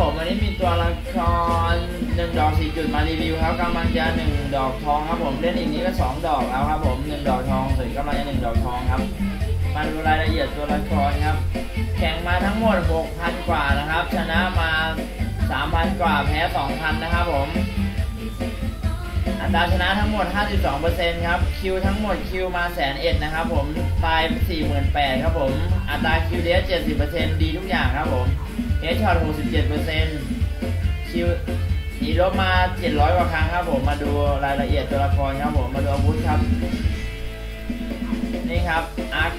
ผมวันนี้มีตัวละครหนึ่งดอกสี่จุดมารีวิวครับกำลังจะหนึ่งดอกทองครับผมเล่นอีกนี้ก็สองดอกแล้วครับผมหนึ่งดอกทองถึงกำลังจะหนึ่งดอกทองครับมาดูรายละเอียดตัวละครครับ แข่งมาทั้งหมด 6,000 กว่านะครับ ชนะมา 3,000 กว่าแพ้ 2,000 นะครับผม อัตราชนะทั้งหมด 52%ครับ คิวทั้งหมดคิวมาแสนเอ็ดนะครับผม ตาย 48,000 ครับผม อัตราคิวเดส70%ดีทุกอย่างครับผม เฮดช็อต67%คิวอีลบมา 700 กว่าครั้งครับผม มาดูรายละเอียดตัวละครครับผม มาดูอาวุธครับ นี่ครับ อาร์ค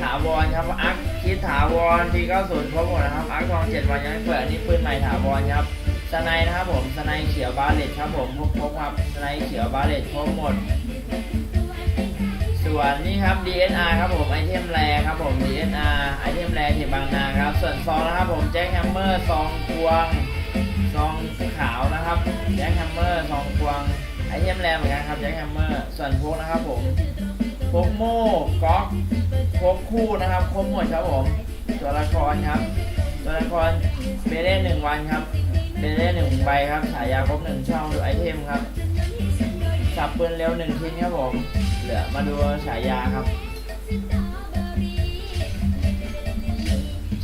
ถาวรครับ อาร์คคิดถาวรทีเก้าศูนย์ครบหมดนะครับ อาร์คทองเจ็ดวันยังไม่เปิดอันนี้ปืนใหม่ถาวรครับสไนด์นะครับผมสไนด์เขียวบาเลตครับผมครบครบครับสไนด์เขียวบาเลตครบหมด ส่วนนี่ครับ DSR ครับผมไอเทมแรครับผม DSR ไอเทมแรเทบางนาครับ ส่วนซองนะครับ ซองพวงซองขาวนะครับแจ็คแฮมเมอร์ซองพวงไอเทมแรเหมือนกันครับแจ็คแฮมเมอร์ส่วนพวกนะครับผมพวกโม่ก๊อกพวกคู่นะครับครบหมดครับผมตัวละครครับตัวละครเบเล่หนึ่งวันครับเบเล่หนึ่งใบครับฉายาครบหนึ่งช่องดูไอเทมครับสับปืนเร็วหนึ่งชิ้นครับผมเหลือมาดูฉายาครับ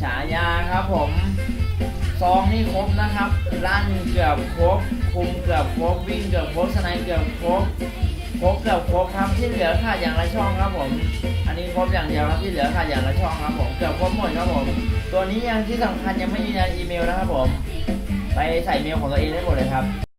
ฉายาครับผม ซองนี่ครบนะครับลั่นเกือบครบ คุมเกือบครบ วิ่งเกือบครบสไนายเกือบครบครบเกือบครบครับที่เหลือขาดอย่างละช่องครับผม อันนี้ครบอย่างเดียวครับที่เหลือขาดอย่างละช่องครับผมเกือบครบหมดครับผม ตัวนี้ยังที่สำคัญยังไม่ยืนยันอีเมลนะครับผม ไปใส่เมลของตัวเองได้หมดเลยครับ